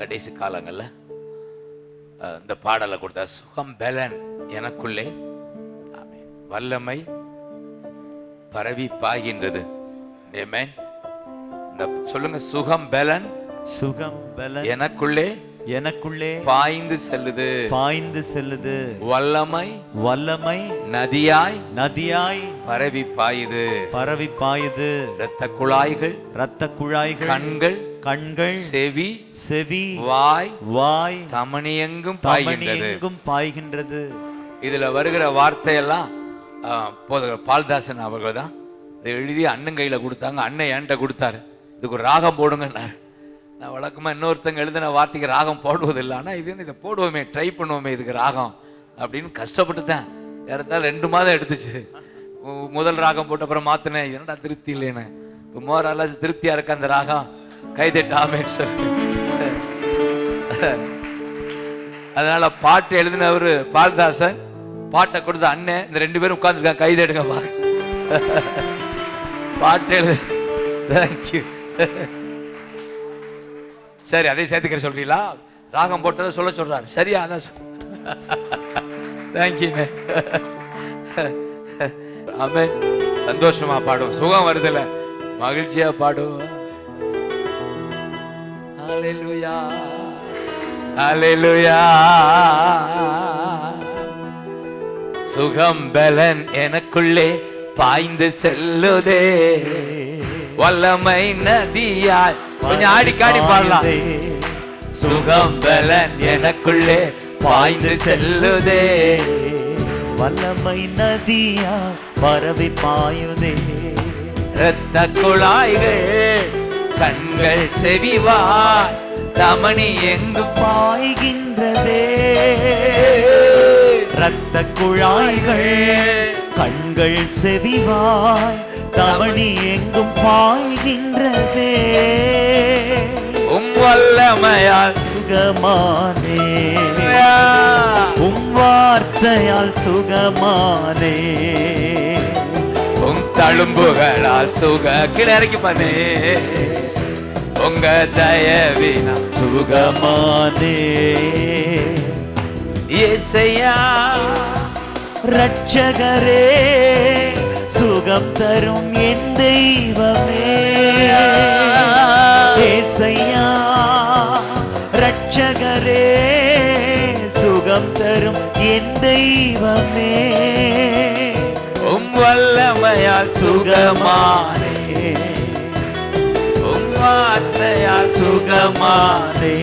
கடைசி காலங்களில் இந்த பாடலை கொடுத்தா சுகம் பலன் எனக்குள்ளே வல்லமை பரவி பாய்கின்றது. இந்த சொல்லுங்க சுகம் பலன் சுகம் எனக்குள்ளே எனக்குள்ளே பாய்ந்து செல்லுது. பாய்ந்து செல்லுது. வல்லமை வல்லமை நதியாய் நதியாய் பரவி பாயுது. பரவி பாயுது. இரத்த குழாய்கள் இரத்த குழாய்கள் கண்கள் கண்கள் செவி செவி வாய் வாய் தமணியெங்கும் தமணி பாய்கின்றது. இதுல வருகிற வார்த்தையெல்லாம் போதகர் பால்தாசன் அவர்கள் தான். இதை எழுதி அண்ணன் கையில கொடுத்தாங்க அண்ணன் என்கிட்ட கொடுத்தாரு. இதுக்கு ஒரு ராகம் போடுங்கன்னாரு. நான் வழக்கமாக இன்னொருத்தங்க எழுதின வார்த்தைக்கு ராகம் போடுவதில்லை. ஆனால் இது இதை போடுவோமே ட்ரை பண்ணுவோமே இதுக்கு ராகம் அப்படின்னு கஷ்டப்பட்டு தான் ஏறத்தால் ரெண்டு மாதம் எடுத்துச்சு. முதல் ராகம் போட்ட அப்புறம் மாற்றினேன் என்னடா திருப்தி இல்லைன்னு. இப்போ மோராலாச்சு திருப்தியாக இருக்க அந்த ராகம்? கைதட்டாமே சார் அதனால பாட்டு எழுதினவர் பால்தாசன் பாட்டை கொடுத்த அண்ணன் இந்த ரெண்டு பேரும் உட்காந்துருக்காங்க கைது எடுங்க பாட்டு எழுது தேங்க்யூ சரி அதை சேர்த்துக்கிற சொல்றீங்களா? ராகம் போட்டதை சொல்ல சொல்றாரு. சரியா அதான் தேங்க்யூண்ணே ஆமென். சந்தோஷமா பாடும் சுகம் வருதுல. மகிழ்ச்சியா பாடும் ஹalleluya. ஹalleluya. சுகம் பலன் எனக்குள்ளே பாய்ந்து செல்லுதே. வல்லமை நதியாய் கொஞ்சம் ஆடி காடி பாடலாம். சுகம் பலன் எனக்குள்ளே பாய்ந்து செல்லுதே. வல்லமை நதியா பரவி பாயுதே. இரத்த குழாய்கள் கண்கள் செவிவாய் தமணி எங்கு பாய்கின்றதே. இரத்த குழாய்கள் கண்கள் செவிவாய் தமணி எங்கும் பாய்கின்றதே. வல்லமையால். சுகமானே. உம் வார்த்தையால் சுகமானே. உம் தழும்புகளால் சுக இறக்கி பண்ணே உங்க தயவினா சுகமானே. இசையா. ரட்சகரே சுகம் தரும் என் தெய்வமே. ஏசையா ரட்சகரே சுகம் தரும் என் தெய்வமே. உம் வல்லமையால் சுகமானே. சுகமானே உம் வார்த்தையால் சுகமானே.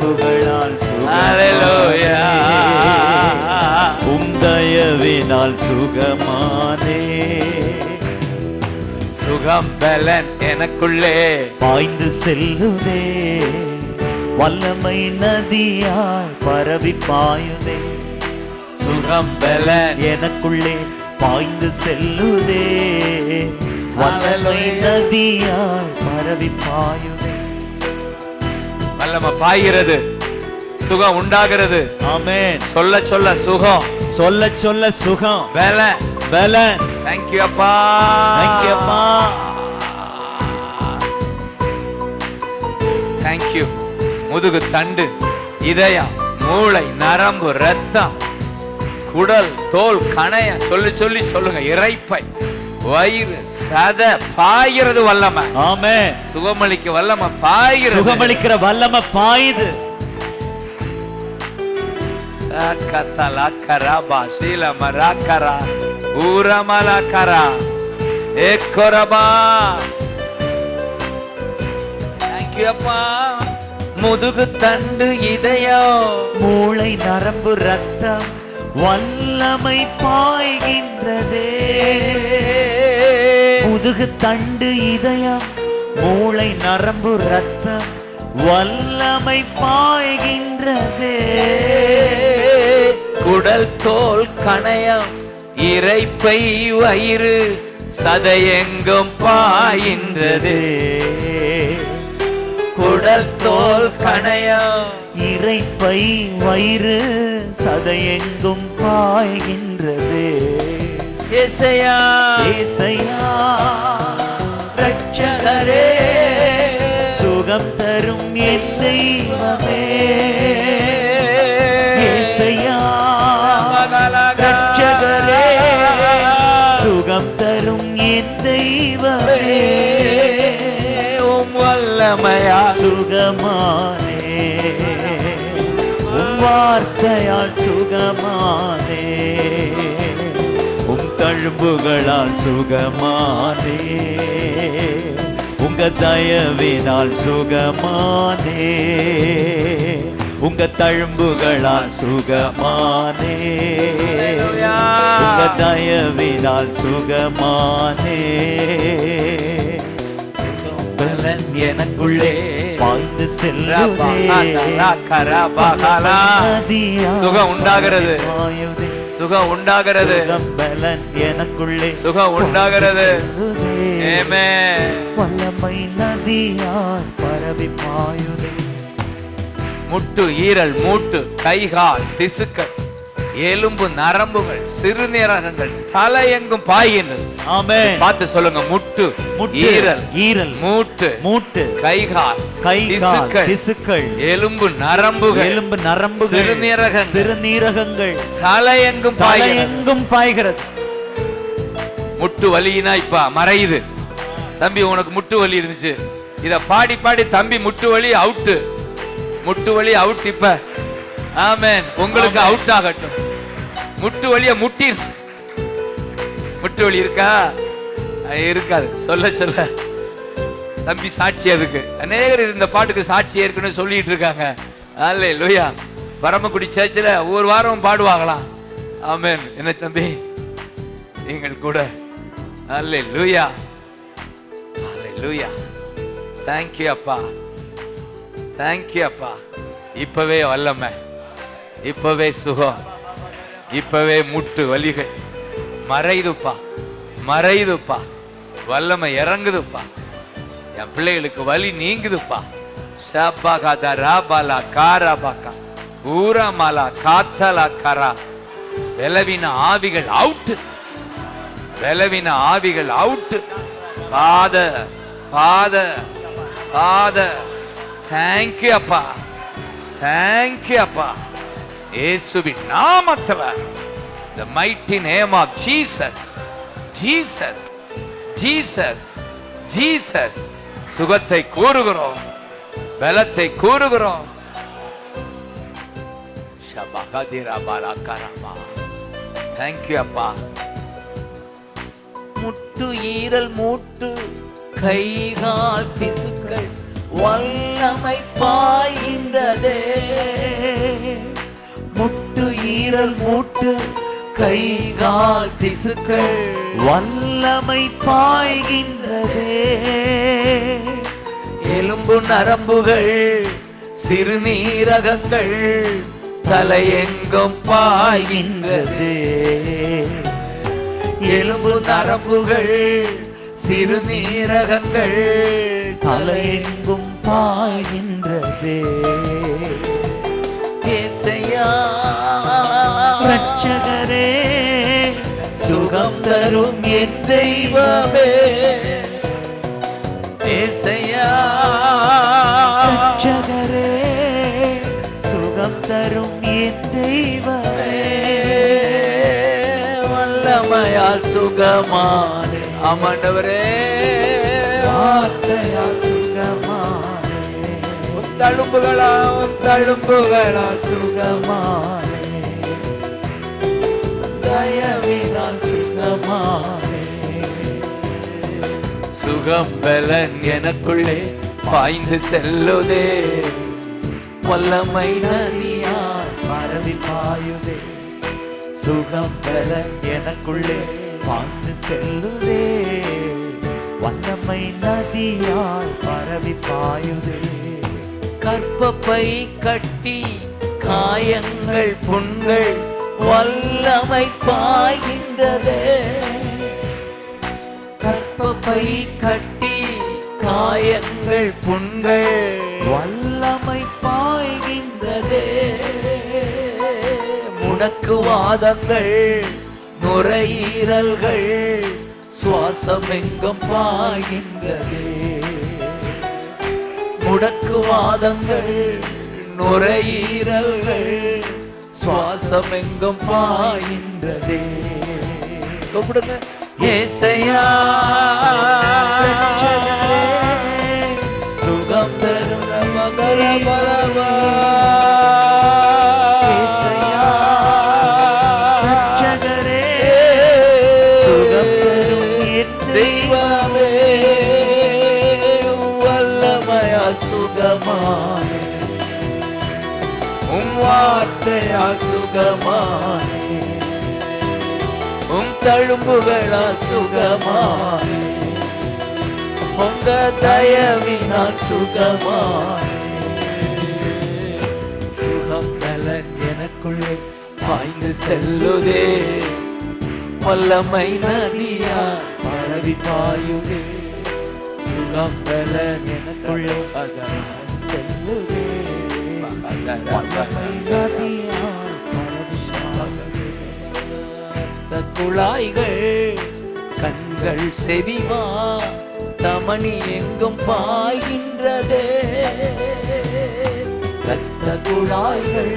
புகழால் Hallelujah. தயவினால் சுகமானே. சுகம் பலன் எனக்குள்ளே. பாய்ந்து செல்லுதே. வல்லமை நதியாய் பரவி பாயுதே. சுகம் பலன் எனக்குள்ளே பாய்ந்து செல்லுதே. வல்லமை நதியாய் பரவி பாயுதே. வல்லமை பாய்கிறது. சுகம் உண்டாகிறது. ஆமென். சொல்ல சொல்ல சுகம். சொல்ல சொல்ல சுகம். பலன் பலன் தேங்க்யூ அப்பா. Thank you, அப்பா. தேங்க்யூ முதுகு தண்டு இதயம் மூளை நரம்பு ரத்தம் குடல் தோல் கணைய. சொல்லி சொல்லி சொல்லுங்க. இறைப்பை வயிறு சத பாய்கிறது வல்லமை. ஆமென். சுகமளிக்க வல்லமை பாய்கிறது. சுகமளிக்கிற வல்லமை பாயுது. முதுகு தண்டு இதயம் மூளை நரம்பு ரத்தம் வல்லமை பாய்கின்றதே. முதுகு தண்டு இதயம் மூளை நரம்பு ரத்தம் வல்லமை பாய்கின்றதே. குடல் தோல் கணையம் இறைப்பை வயிறு சதையெங்கும் பாயின்றது குடல் தோல் கணையம் இறைப்பை வயிறு சதையெங்கும் பாய்கின்றது. இசையா இசையா ரட்சகரே சுகம் தரும் என் தெய்வமே. சுகமானே. உம் வார்த்தையால் சுகமானே. உம் தழும்புகளால் சுகமானே. உங்க தயவினால் சுகமானே. உங்க தழும்புகளால் சுகமானே. உங்க தயவினால் சுகமானே. பலன் எனக்குள்ளே பாய்ந்து செல்லுதே. சுகம் உண்டாகிறது. சுகம் உண்டாகிறது. பலன் எனக்குள்ளே. சுகம் உண்டாகிறது. வல்லமை நதியார் பரவி பாயுதே. முட்டு ஈரல் மூட்டு கைகால் திசுக்கள் எலும்பு நரம்புகள் சிறுநீரகங்கள் தலையெங்கும் பாய்கின்றது. ஆமென். பார்த்து சொல்லுங்க முட்டு ஈரல் ஈரல் மூட்டு மூட்டு கைகால் கை கால் திசுக்கள் திசுக்கள் எலும்பு நரம்புகள் எலும்பு நரம்புகள் சிறுநீரகங்கள். சிறுநீரகங்கள் தலையெங்கும் பாய்கிறது தலையெங்கும் பாய்கிறது. முட்டு வலினா இப்ப மறையுது. தம்பி உனக்கு முட்டு வலி இருந்துச்சு. இத பாடி பாடி தம்பி முட்டு வலி அவுட்டு. முட்டு வலி அவுட் இப்ப. ஆமென். உங்களுக்கு. அவுட் ஆகட்டும். முட்டு வலிய முட்டி முட்டு வலி இருக்கா? இருக்காது. சொல்ல சொல்ல. தம்பி சாட்சி அதுக்கு. அநேகர் இந்த பாட்டுக்கு சாட்சி ஏற்கனவே சொல்லிட்டு இருக்காங்க. அல்லே லோயா பரமக்குடி சேர்ச்சில் ஒவ்வொரு வாரம் பாடுவாங்களாம். ஆமேன். என்ன தம்பி? நீங்கள் கூட. அல்லே லூயா அல்லே லூயா தேங்க்யூ அப்பா தேங்க்யூ அப்பா. இப்பவே வல்லமை. இப்பவே சுகம். இப்பவே முட்டு வலிகள். மறையுதுப்பா மறையுதுப்பா வல்லமை இறங்குதுப்பா. என் பிள்ளைகளுக்கு வலி நீங்குதுப்பா. ஷாப்பா காதா ராபாலா காரா பாக்கா ஊரமாலா காத்தலா கரா. பலவீன ஆவிகள் அவுட்டு. பலவீன ஆவிகள் அவுட்டு. பாத பாத பாத தேங்க்யூ அப்பா. தேங்க்யூ அப்பா. ஏசுவின் நாமத்துல. The mighty name of Jesus Jesus Jesus Jesus சுகத்தை கூறுகிறோம். பலத்தை கூறுகிறோம். தேங்க்யூ அப்பா. முட்டு ஈரல் மூட்டு கைகால் திசுக்கள் வல்லமை பாய்கின்றதே. முட்டு ஈரல் மூட்டு கை கால் திசுக்கள் வல்லமை பாய்கின்றதே. எலும்பு நரம்புகள் சிறுநீரகங்கள் தலையெங்கும் பாய்கின்றது. எலும்பு நரம்புகள் சிறுநீரகங்கள் தலையெங்கும் பாய்கின்றதே. இசையா ரட்சகரே சுகம் தரும் என் தெய்வமே. இசையா ரட்சகரே சுகம் தரும் என் தெய்வமே. வல்லமையால் சுகமானே. ஆமாண்டவரே. வார்த்தையால் சுகமானே. உன் தழும்புகளா உன் தழும்புகளால் சுகமானே. சுகம் பலன் எனக்குள்ளே பாய்ந்து செல்லுதே. வல்லமை நதியார் பரவி பாயுதே. சுகம் பலன் எனக்குள்ளே பாய்ந்து செல்லுதே. வல்லமை நதியார் பரவி பாயுதே. கற்பப்பை கட்டி காயங்கள் புண்கள் வல்லமை பாய்கின்றதே. வெப்பப்பை கட்டி காயங்கள் புண்கள். வல்லமை பாய்கின்றதே. முடக்குவாதங்கள் நுரையீரல்கள் சுவாசம் எங்கும் பாய்கின்றதே முடக்குவாதங்கள் நுரையீரல்கள் சுவாசம் எங்கும் பாய்கின்றதே. கூப்பிடுங்க. ஏசையா. சுகம் தரும் மகரபரபா. ஏசையா, ரட்சகரே, உம் வார்த்தையால் சுகமான. தழும்புகளால் சுகமானே. உங்க தயவினால் சுகமானே. சுகம் நலன் எனக்குள்ளே பாய்ந்து செல்லுதே. வல்லமை நதியா பரவி பாயுதே. சுகம் நலன் எனக்குள்ளே அதான் செல்லுதே. வல்லமை நதியா ரத்த குழாய்கள் கண்கள் செவிவா தமணி எங்கும் பாய்கின்றதே. ரத்த குழாய்கள்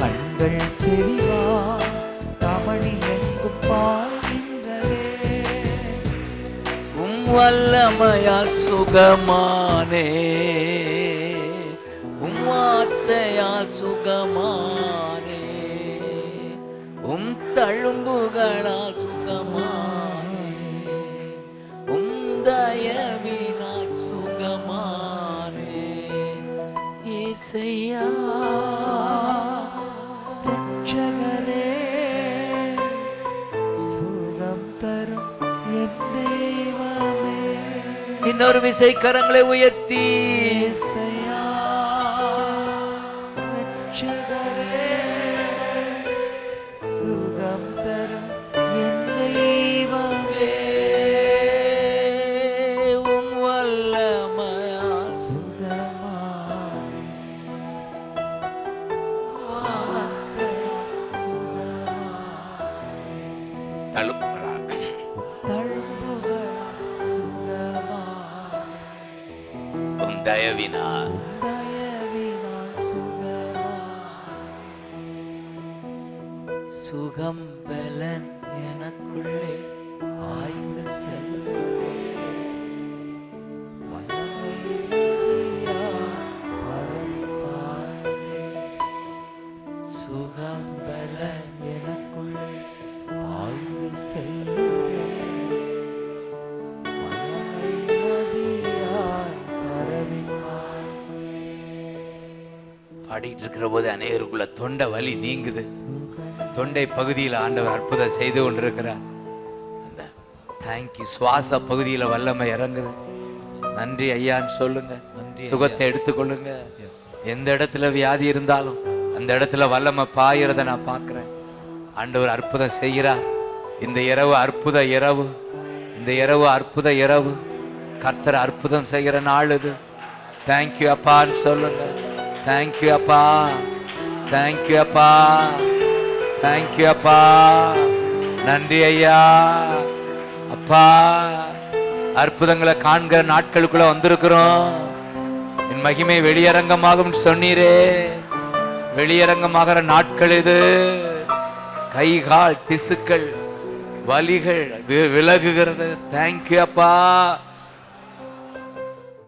கண்கள் செவிவா தமணி எங்கும் பாய்கின்றதே. உம் வல்லமையால் சுகமானே உம் வார்த்தையால் சுகமான தழும்புகளால் சுசமானே உம் சுகமானே. இசையா ரட்சகரே சுகம் தரும் என் தெய்வமே இன்னொரு விசை கரங்களை உயர்த்தி. உம் பாடிட்டு இருக்கிற போது அநேகருக்குள்ள தொண்டை வலி நீங்குது. தொண்டை பகுதியில் ஆண்டவர் அற்புதம் செய்து கொண்டிருக்கிறார். அந்த தேங்க்யூ சுவாச பகுதியில் வல்லமை இறங்குது. நன்றி ஐயான்னு சொல்லுங்க. சுகத்தை எடுத்துக்கொள்ளுங்க. எந்த இடத்துல வியாதி இருந்தாலும் அந்த இடத்துல வல்லமை பாயிறத நான் பார்க்கிறேன். ஆண்டவர் அற்புதம் செய்கிறார். இந்த இரவு அற்புத இரவு. இந்த இரவு அற்புத இரவு. கர்த்தர் அற்புதம் செய்கிற நாள் இது. தேங்க்யூ அப்பான்னு சொல்லுங்க. தேங்க்யூ அப்பா தேங்க்யூ அப்பா தேங்க்யூ அப்பா நன்றி ஐயா. அப்பா அற்புதங்களை காண்கிற நாட்களுக்குள்ள வந்திருக்கிறோம். என் மகிமை வெளியரங்கமாகும் சொன்னீரே. வெளியரங்கமாகிற நாட்கள் இது. கை கால் திசுக்கள் வலிகள் வி- விலகுகிறது. தேங்க்யூ அப்பா